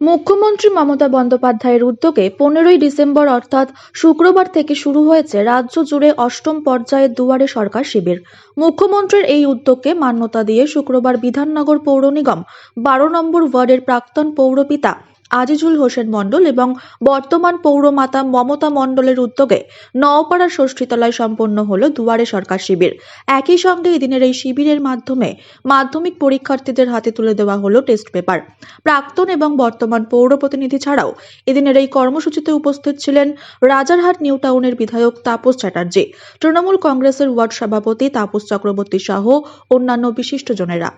মুখ্যমন্ত্রী মমতা বন্দ্যোপাধ্যায়ের উদ্যোগে পনেরোই ডিসেম্বর অর্থাৎ শুক্রবার থেকে শুরু হয়েছে রাজ্য জুড়ে অষ্টম পর্যায়ের দুয়ারে সরকার শিবির। মুখ্যমন্ত্রীর এই উদ্যোগকে মান্যতা দিয়ে শুক্রবার বিধাননগর পৌর নিগম বারো নম্বর ওয়ার্ডের প্রাক্তন পৌরপিতা আজিজুল হোসেন মণ্ডল এবং বর্তমান পৌরমাতা মমতা মণ্ডলের উদ্যোগে নওপাড়ার ষষ্ঠীতলায় সম্পন্ন হল দুয়ারে সরকার শিবির। একই সঙ্গে এদিনের এই শিবিরের মাধ্যমে মাধ্যমিক পরীক্ষার্থীদের হাতে তুলে দেওয়া হলো টেস্ট পেপার। প্রাক্তন এবং বর্তমান পৌর প্রতিনিধি ছাড়াও এদিনের এই কর্মসূচিতে উপস্থিত ছিলেন রাজারহাট নিউ টাউনের বিধায়ক তাপস চ্যাটার্জি, তৃণমূল কংগ্রেসের ওয়ার্ড সভাপতি তাপস চক্রবর্তী সহ অন্যান্য বিশিষ্টজনেরা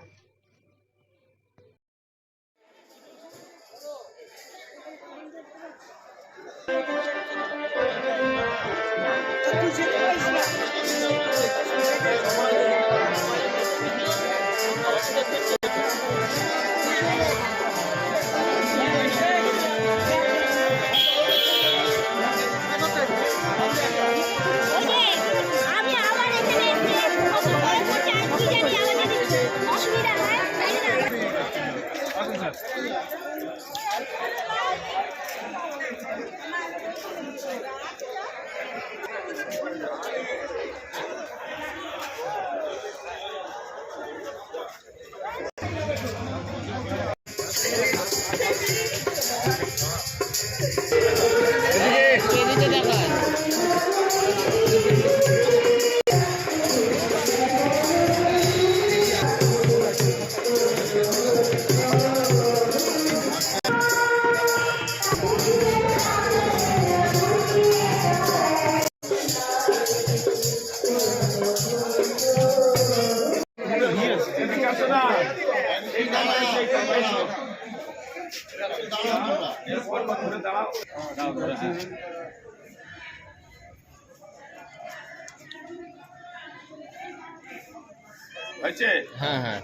হয়েছে হ্যাঁ হ্যাঁ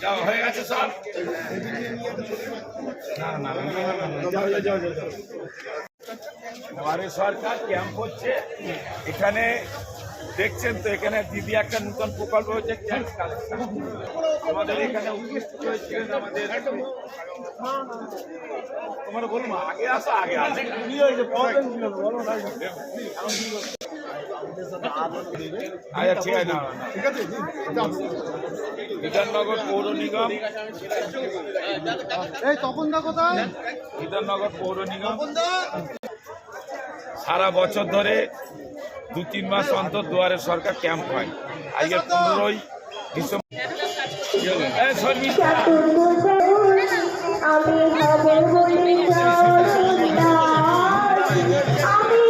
যাও হয়ে গেছে সব না না না, না, না, না, যাও, যাও, যাও, যাও। সরকার ক্যাম্প হচ্ছে এখানে দেখছেন তো, এখানে দিদি একটা নতুন প্রকল্প হচ্ছে আমাদের এখানে উপস্থিত হয়েছিলেন আমাদের তোমার বলুন আগে আসো আগে আসো আচ্ছা ঠিক আছে বিধাননগর পৌর নিগম। এই তপন দা কোথায়? বিধাননগর পৌর নিগম। সারা বছর ধরে দু তিন মাস অন্তর দুয়ারে সরকার ক্যাম্প হয়। আজকে পনেরোই ডিসেম্বর। আমি হব বলি আমি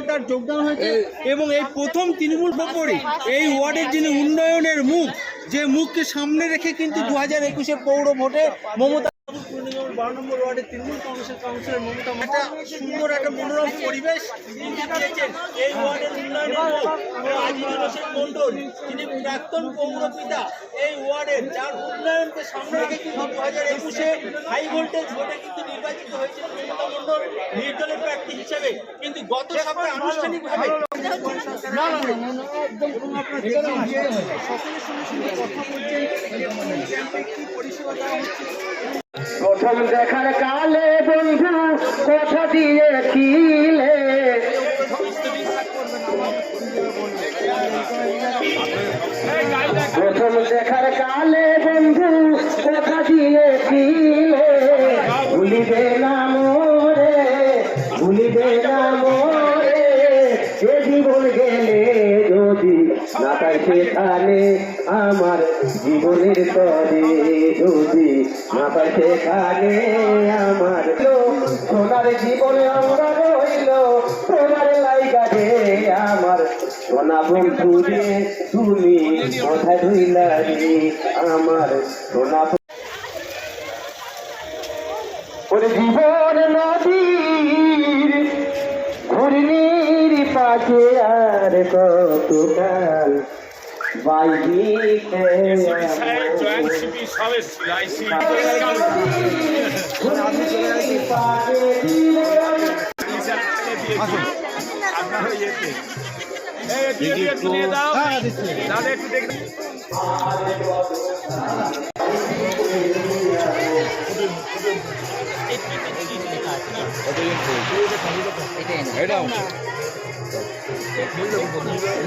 কংগ্রেসে তার যোগদান হয়েছে এবং এই প্রথম তৃণমূল পরি এই ওয়ার্ডের যিনি উন্নয়নের মুখ যে মুখকে সামনে রেখে কিন্তু দু হাজার একুশে পৌর ভোটে মমতা বারো নম্বর ওয়ার্ডের তৃণমূল কংগ্রেসের কাউন্সিলর মমতা একটা সুন্দর একটা মনোরম পরিবেশ এই ওয়ার্ডের মণ্ডল। তিনি প্রাক্তন পৌরপিতা এই ওয়ার্ডের যার উন্নয়নকে সামনে রেখে কিন্তু দু হাজার একুশে হাই ভোল্টেজ ভোটে কিন্তু নির্বাচিত হয়েছিল মমতা মণ্ডল নির্দলীয় প্রার্থী হিসেবে। কিন্তু গত সপ্তাহে আনুষ্ঠানিকভাবে এবং আপনার সকলের সঙ্গে সঙ্গে কথা বলছেন পরিষেবা দেওয়া হচ্ছে? দেখার কালে বন্ধু কথা দিয়েছিলে প্রথম দেখার কালে বন্ধু কথা দিয়েছিলে ভুলিবে না সেখানে আমার জীবনের তরে যদি মাথায় সেখানে আমার সোনার জীবনে আমরা রইল, সোনার লাইগা রে আমার। সোনা বন্ধু রে, তুমি কোথায় রইলা রে? আমার সোনা ওর জীবন নদীর ঘূর্ণির পাশে আর কতকাল বাইদিকে আপনার ইয়েতে দিয়ে দাও দাদা একটু দেখে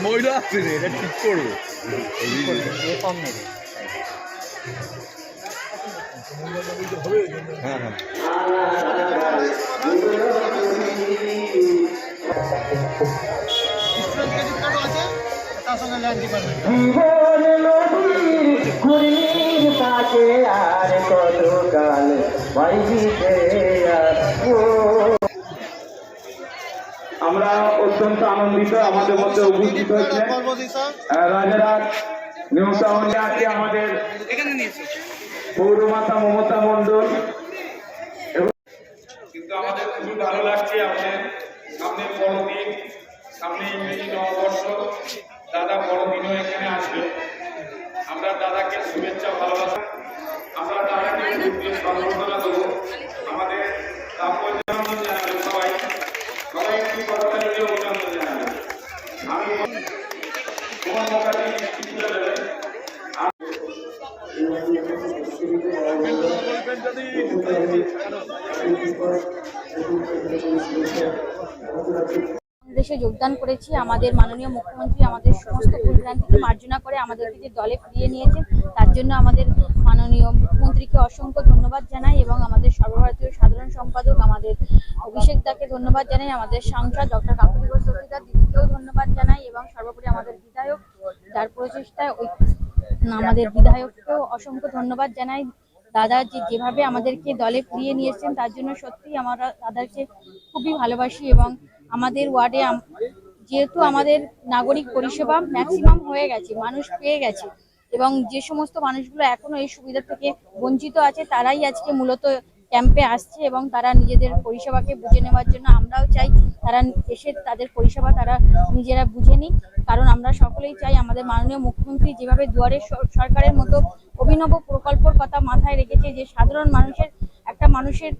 মহিলা আসছে রে এটা ঠিক করব। হ্যাঁ হ্যাঁ। আর কতকাল বাইদিকে আমরা অত্যন্ত আনন্দিত আমাদের মধ্যে উপস্থিত হয়েছেন আহ, রাজারহাট নিউ টাউনে আছে আমাদের পৌরমাতা মমতা মণ্ডল। কিন্তু আমাদের খুবই ভালো লাগছে আমাদের সামনে বড়দিন সামনে ইংরেজি নববর্ষ। দাদা বড়দিনও এখানে আসবে। আমরা দাদাকে শুভেচ্ছা ভালোবাসা। আমরা দাদাকে সম্বর্ধনা দেবো। আমাদের যোগদান করেছি। আমাদের মাননীয় মুখ্যমন্ত্রী আমাদের সমস্ত ভুলভ্রান্তিকে মার্জনা করে আমাদেরকে যে দলে ফিরিয়ে নিয়েছেন, তার জন্য আমাদের মাননীয় মুখ্যমন্ত্রীকে অসংখ্য ধন্যবাদ জানাই এবং আমাদের সর্বভারতীয় সাধারণ সম্পাদক আমাদের অভিষেক দাকে ধন্যবাদ জানাই, আমাদের সাংসদ ডক্টর ঘোষ দত্তিদার দিদিকেও ধন্যবাদ জানাই এবং সর্বোপরি আমাদের বিধায়ক যার প্রচেষ্টায় আমাদের বিধায়ককেও অসংখ্য ধন্যবাদ জানাই। দাদা যে যেভাবে আমাদেরকে দলে ফিরিয়ে নিয়েছেন, তার জন্য সত্যিই আমরা দাদাকে খুবই ভালোবাসি এবং আমাদের ওয়ার্ডে যেহেতু আমাদের নাগরিক পরিষেবা ম্যাক্সিমাম হয়ে গেছে, মানুষ পেয়ে গেছে, এবং যে সমস্ত মানুষগুলো এখনও এই সুবিধা থেকে বঞ্চিত আছে, তারাই আজকে মূলত ক্যাম্পে আসছে এবং তারা নিজেদের পরিষেবাকে বুঝে নেওয়ার জন্য আমরাও চাই, তারা এসে তাদের পরিষেবা তারা নিজেরা বুঝে নিক, কারণ আমরা সকলেই চাই আমাদের মাননীয় মুখ্যমন্ত্রী যেভাবে দুয়ারে সরকারের মতো অভিনব প্রকল্পর কথা মাথায় রেখেছে যে সাধারণ মানুষের, একটা মানুষের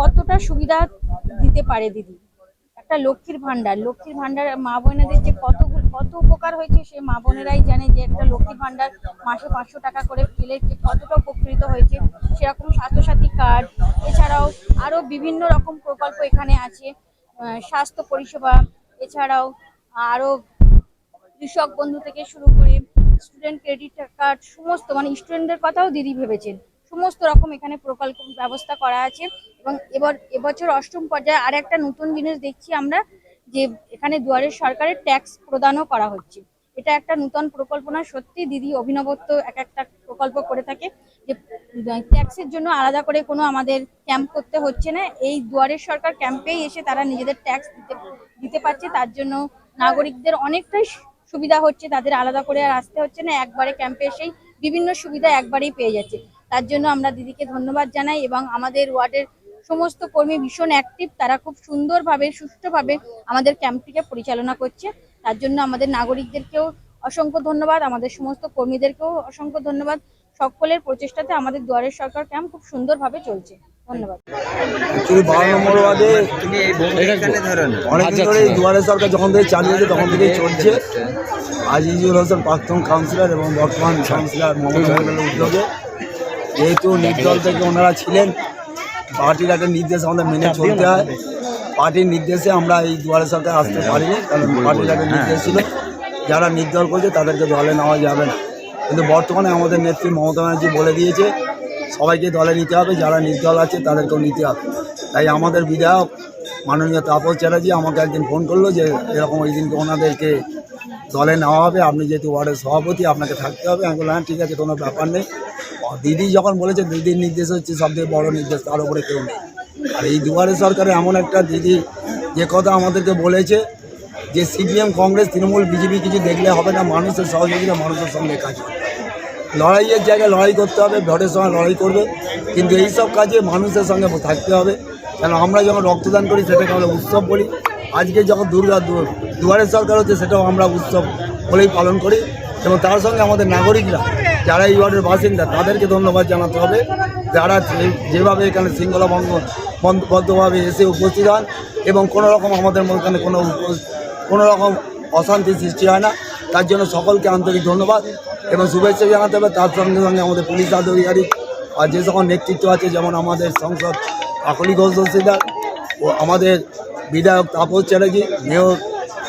কতটা সুবিধা দিতে পারে দিদি? একটা লক্ষ্মীর ভান্ডার লক্ষ্মীর ভান্ডার মা বোনেদের যে কত কত উপকার হয়েছে সে মা বোনেরাই জানে যে একটা লক্ষ্মীর ভান্ডার মাসে পাঁচশো টাকা করে যে কতটা উপকৃত হয়েছে। সেরকম স্বাস্থ্যসাথী কার্ড, এছাড়াও আরও বিভিন্ন রকম প্রকল্প এখানে আছে। স্বাস্থ্য পরিষেবা, এছাড়াও আরও কৃষক বন্ধু থেকে শুরু করে স্টুডেন্ট ক্রেডিট কার্ড সমস্ত মানে স্টুডেন্টদের কথাও দিদি ভেবেছেন। সমস্ত রকম এখানে প্রকল্প ব্যবস্থা করা আছে এবং এবার এবছর অষ্টম পর্যায়ে আর একটা নতুন জিনিস দেখছি আমরা যে এখানে দুয়ারের সরকারের ট্যাক্স প্রদানও করা হচ্ছে। এটা একটা নতুন প্রকল্পনা সত্যি দিদি অভিনবত্ব এক একটা প্রকল্প করে থাকে যে ট্যাক্সের জন্য আলাদা করে কোনো আমাদের ক্যাম্প করতে হচ্ছে না। এই দুয়ারের সরকার ক্যাম্পেই এসে তারা নিজেদের ট্যাক্স দিতে দিতে পারছে। তার জন্য নাগরিকদের অনেকটাই সুবিধা হচ্ছে। তাদের আলাদা করে আর আসতে হচ্ছে না। একবারে ক্যাম্পে এসেই বিভিন্ন সুবিধা একবারেই পেয়ে যাচ্ছে। তার জন্য আমরা দিদিকে ধন্যবাদ জানাই এবং আমাদের ওয়ার্ডের সমস্ত কর্মী ভীষণ অ্যাক্টিভ তারা খুব সুন্দরভাবে সুষ্ঠুভাবে আমাদের ক্যাম্পটিকে পরিচালনা করছে। তার জন্য আমাদের নাগরিকদেরকেও অসংখ্য ধন্যবাদ আমাদের সমস্ত কর্মীদেরকেও অসংখ্য ধন্যবাদ। সকলের প্রচেষ্টাতে আমাদের দুয়ারের সরকার ক্যাম্প খুব সুন্দরভাবে চলছে। ধন্যবাদ। অ্যাকচুয়ালি বারো নম্বর ওয়ার্ডে অনেকদিন ধরে এই সরকার যখন থেকে চালিয়েছে তখন থেকেই চলছে। আজিজুল হোসেন প্রাক্তন কাউন্সিলর এবং বর্তমান কাউন্সিলর মমতা উদ্যোগে। যেহেতু নির্দল থেকে ওনারা ছিলেন, পার্টির একটা নির্দেশ আমাদের মেনে চলতে হয়। পার্টির নির্দেশে আমরা এই দুয়ারে সরকার আসতে পারিনি, কারণ পার্টির একটা নির্দেশ ছিল। যারা নির্দল করছে, তাদেরকে দলে নেওয়া যাবে না। কিন্তু বর্তমানে আমাদের নেত্রী মমতা ব্যানার্জি বলে দিয়েছে, সবাইকে দলে নিতে হবে, যারা নির্দল আছে, তাদেরকেও নিতে হবে। তাই আমাদের বিধায়ক মাননীয় তাপস চ্যাটার্জি আমাকে একদিন ফোন করল যে, এরকম ওই দিনকে ওনাদেরকে দলে নেওয়া হবে। আপনি যেহেতু ওয়ার্ডের সভাপতি, আপনাকে থাকতে হবে। আমি বললাম হ্যাঁ ঠিক আছে, কোনো ব্যাপার নেই। দিদি যখন বলেছে, দিদির নির্দেশ হচ্ছে সব থেকে বড় নির্দেশ, তার উপরে কেউ নেই। আর এই দুয়ারে সরকারে এমন একটা দিদি যে কথা আমাদেরকে বলেছে, যে সিপিএম, কংগ্রেস, তৃণমূল, বিজেপি কিছু দেখলে হবে না, মানুষের সহযোগিতা মানুষের সঙ্গে কাজ লড়াইয়ের জায়গায় লড়াই করতে হবে, ভোটের সময় লড়াই করবে, কিন্তু এই সব কাজে মানুষের সঙ্গে থাকতে হবে। কেন, আমরা যখন রক্তদান করি, সেটাকে আমরা উৎসব বলি। আজকে যখন দুর্গা দুয়ারের সরকার হচ্ছে, সেটাও আমরা উৎসব বলেই পালন করি, এবং তার সঙ্গে আমাদের নাগরিকরা যারা এই ওয়ার্ডের বাসিন্দা, তাদেরকে ধন্যবাদ জানাতে হবে। যারা যেভাবে এখানে শৃঙ্খলা ভঙ্গ বন্ধবদ্ধভাবে এসে উপস্থিত হন এবং কোনো রকম আমাদের মধ্যে কোনো কোনো রকম অশান্তি সৃষ্টি হয় না, তার জন্য সকলকে আন্তরিক ধন্যবাদ এবং শুভেচ্ছা জানাতে হবে। তার সঙ্গে সঙ্গে আমাদের পুলিশ আধিকারিক আর যে সকল নেতৃত্ব আছে, যেমন আমাদের সংসদ আকলি ঘোষ ও আমাদের বিধায়ক তাপস চ্যাটার্জি, মেয়র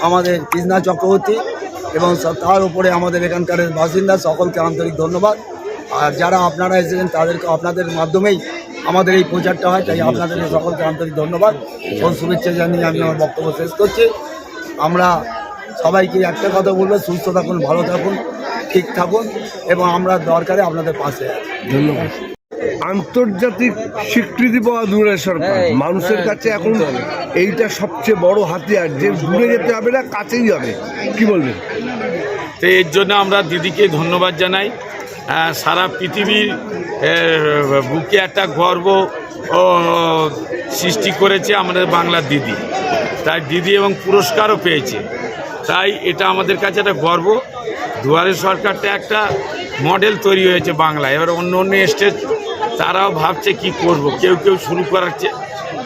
আমাদের কৃষ্ণা চক্রবর্তী এবং তার উপরে আমাদের এখানকার বাসিন্দা, সকলকে আন্তরিক ধন্যবাদ। আর যারা আপনারা এসেছেন, তাদেরকে আপনাদের মাধ্যমেই আমাদের এই প্রচারটা হয়, তাই আপনাদের সকলকে আন্তরিক ধন্যবাদ। এবং শুভেচ্ছা জানিয়ে আমি আমার বক্তব্য শেষ করছি। আমরা সবাইকে একটা কথা বলব, সুস্থ থাকুন, ভালো থাকুন, ঠিক থাকুন, এবং আমরা দরকারে আপনাদের পাশে ধন্যবাদ। আন্তর্জাতিক স্বীকৃতি পাওয়া দূরের সরকার। মানুষের কাছে এখন এইটা সবচেয়ে বড় হাতিয়ার। যে দূরে যেতে হবে না কাছেই হবে কি বলবেন? তো এর জন্য আমরা দিদিকে ধন্যবাদ জানাই। সারা পৃথিবীর বুকে একটা গর্ব ও সৃষ্টি করেছে আমাদের বাংলার দিদি। তাই দিদি এবং পুরস্কারও পেয়েছে। তাই এটা আমাদের কাছে একটা গর্ব। দুয়ারে সরকারটা একটা মডেল তৈরি হয়েছে বাংলায়। এবার অন্য অন্য স্টেট তারাও ভাবছে কি করব, কেউ কেউ শুরু করার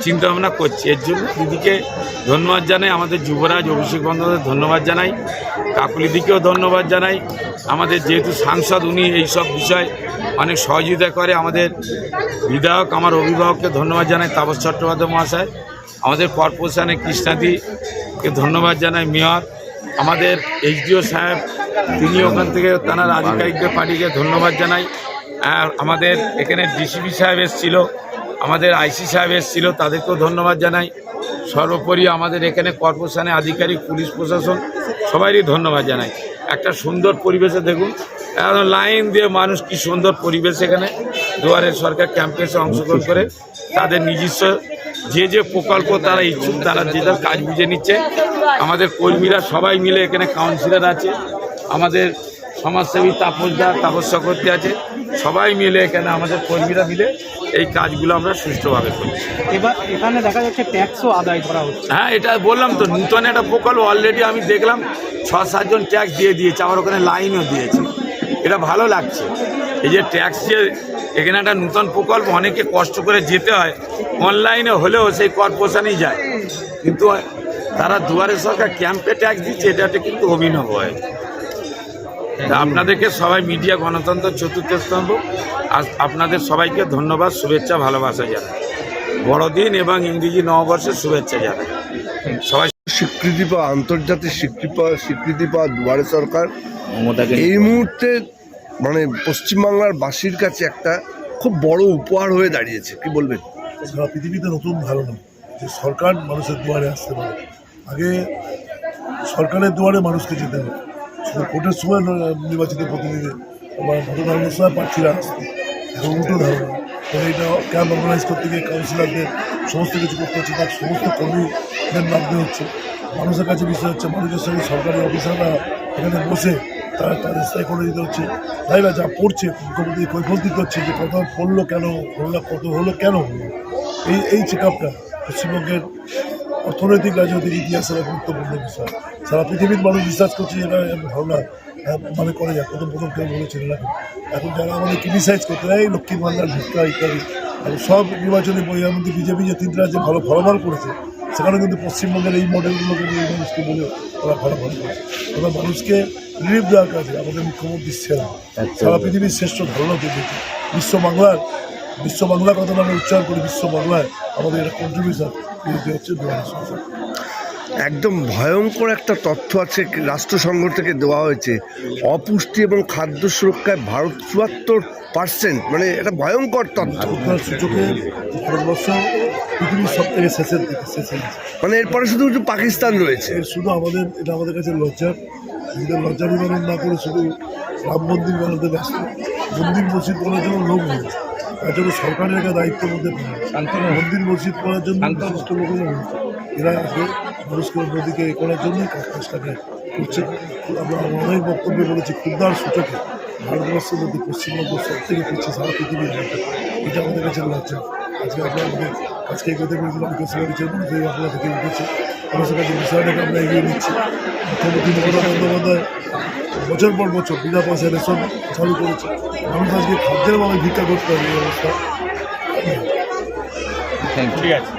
চিন্তা ভাবনা করছে। এর জন্য দিদিকে ধন্যবাদ জানাই, আমাদের যুবরাজ অভিষেক বন্দ্যোপাধ্যায় ধন্যবাদ জানাই, কাকুলিদিকেও ধন্যবাদ জানাই। আমাদের যেহেতু সাংসদ, উনি এই সব বিষয় অনেক সহযোগিতা করে। আমাদের বিধায়ক, আমার অভিভাবককে ধন্যবাদ জানাই, তাপস চট্টোপাধ্যায় মহাশয়। আমাদের কর্পোরেশনের কৃষ্ণাদিকে ধন্যবাদ জানাই, মেয়র। আমাদের এইচডিও সাহেব তিনি ওখান থেকে তার আধিকারিকদের পার্টিকে ধন্যবাদ জানাই। আর আমাদের এখানে ডিসিপি সাহেব এসেছিল, আমাদের আইসি সাহেব এসেছিল, তাদেরকেও ধন্যবাদ জানাই। সর্বোপরি আমাদের এখানে কর্পোরেশনের আধিকারিক, পুলিশ প্রশাসন সবারই ধন্যবাদ জানাই। একটা সুন্দর পরিবেশে দেখুন একদম লাইন দিয়ে মানুষ কি সুন্দর পরিবেশ এখানে। দুয়ারে সরকার ক্যাম্পেসে অংশগ্রহণ করে তাদের নিজস্ব যে যে প্রকল্প তারা ইচ্ছুক, তারা যে কাজ বুঝে নিচ্ছে। আমাদের কর্মীরা সবাই মিলে এখানে কাউন্সিলর আছে। আমাদের সমাজসেবী তাপসদা তাপস চক্রবর্তী আছে। সবাই মিলে এখানে আমাদের কর্মীরা মিলে এই কাজগুলো আমরা সুষ্ঠুভাবে করছি। এবার এখানে দেখা যাচ্ছে ট্যাক্সও আদায় করা হচ্ছে। হ্যাঁ এটা বললাম তো নূতন একটা প্রকল্প অলরেডি আমি দেখলাম ছ সাতজন ট্যাক্স দিয়ে দিয়েছে আবার ওখানে লাইনও দিয়েছে। এটা ভালো লাগছে। এই যে ট্যাক্স যে এখানে একটা নূতন প্রকল্প অনেকে কষ্ট করে যেতে হয় অনলাইনে হলেও সেই কর্পোরেশনেই যায়। কিন্তু তারা দুয়ারে সরকার ক্যাম্পে ট্যাক্স দিচ্ছে এটা একটা কিন্তু অভিনব হয়। আপনাদেরকে সবাই মিডিয়া গণতন্ত্র চতুর্থ স্তম্ভ। আজ আপনাদের সবাইকে ধন্যবাদ শুভেচ্ছা ভালোবাসা জানাই। বড়দিন এবং ইংরেজি নববর্ষের শুভেচ্ছা জানাই। সবাই স্বীকৃতি পাওয়া আন্তর্জাতিক স্বীকৃতি পাওয়া স্বীকৃতি পাওয়া দুয়ারে সরকার। এই মুহূর্তে মানে পশ্চিমবাংলার বাসীর কাছে একটা খুব বড় উপহার হয়ে দাঁড়িয়েছে। কি বলবেন? সারা পৃথিবীতে নতুন ধারণা যে সরকার মানুষের দুয়ারে আসতে পারে। আগে সরকারের দুয়ারে মানুষকে যেতে হবে ভোটের সময় নির্বাচিত প্রতিনিধি বা ভোটদানের সময় প্রার্থীরা আসতো এখন উল্টো এইটা ক্যাম্প অর্গানাইজ করতে গিয়ে কাউন্সিলরদের সমস্ত কিছু করতে হচ্ছে, তার সমস্ত কর্মীদের নামতে হচ্ছে। মানুষের কাছে বিষয় হচ্ছে, মানুষের সঙ্গে সরকারি অফিসাররা এখানে বসে তারা তাদের স্থায়ী করে দিতে হচ্ছে। তাই না যা পড়ছে, মুখ্যমন্ত্রী কৈফল দিতে হচ্ছে যে কত পড়ল কেন হলো কত হলো কেন? হলো এই এই চেক আপটা পশ্চিমবঙ্গের অর্থনৈতিক রাজনৈতিক ইতিহাসের এক গুরুত্বপূর্ণ বিষয়। সারা পৃথিবীর মানুষ বিশ্বাস করছে এটা ধারণা মানে করে যায় প্রথম প্রথম কেউ বলেছিল না। এখন যারা আমাদের ক্রিটিসাইজ করতে এই লক্ষ্মী ভান্ডার ভিক্ষা ইত্যাদি সব নির্বাচনী বইয়ের মধ্যে বিজেপি যে তিনটা রাজ্যে ভালো ফলাফল করেছে সেখানে কিন্তু পশ্চিমবঙ্গের এই মডেলগুলোকে নিয়ে মানুষকে বলে ওরা ফলাফল করেছে। ওরা মানুষকে রিলিফ দেওয়ার কাজে আমাদের মুখ্যমন্ত্রী সেরা সারা পৃথিবীর শ্রেষ্ঠ ধারণা দিয়েছে বিশ্ব বাংলার বিশ্ব বাংলা কথা আমরা উচ্চারণ করি বিশ্ব বাংলায় আমাদের এটা কন্ট্রিবিউশন হচ্ছে একদম ভয়ঙ্কর একটা তথ্য আছে রাষ্ট্রসংঘ থেকে দেওয়া হয়েছে। অপুষ্টি এবং খাদ্য সুরক্ষায় ভারত চুয়াত্তর পার্সেন্ট মানে এটা ভয়ঙ্কর তথ্য। সূচকে ভারতবর্ষ পৃথিবীর সব থেকে শেষের দিকে। শেষে মানে এরপরে শুধু শুধু পাকিস্তান রয়েছে। শুধু আমাদের এটা আমাদের কাছে লজ্জার নিজেদের লজ্জা নিবারণ না করে শুধু রাম মন্দির বানাতে ব্যস্ত। মন্দির মসজিদ করার জন্য লোক নেই। তার জন্য সরকারের একটা দায়িত্বের মধ্যে পড়ে। মন্দির মসজিদ করার জন্য বিশিষ্ট রয়েছে এরা আজকে মানুষকে নদীকে এ করার জন্যই কাজ- কাজটাকে করছে। আমরা অনেক বক্তব্যে বলেছি ক্ষুদ্রার সূচকে। ভারতবর্ষের মধ্যে পশ্চিমবঙ্গ সব থেকে পিছিয়ে সারা পৃথিবীর এটা আমাদের কাছে লজ্জা আজকে আমাদের কাজকে এগোতে পেরেছিলাম কেসিবাড়ি চেয়ারম্যান সেই আপনার থেকে উঠেছে মানুষের কাছে বিষয়টাকে আমরা এগিয়ে নিচ্ছি। মুখ্যমন্ত্রী মমতা বন্দ্যোপাধ্যায় বছর পর বছর বিনা পয়সা রেশন চালু করেছে। মানুষ আজকে খাদ্যের অভাবে ভিক্ষা করতে হবে এই অবস্থা। ঠিক আছে।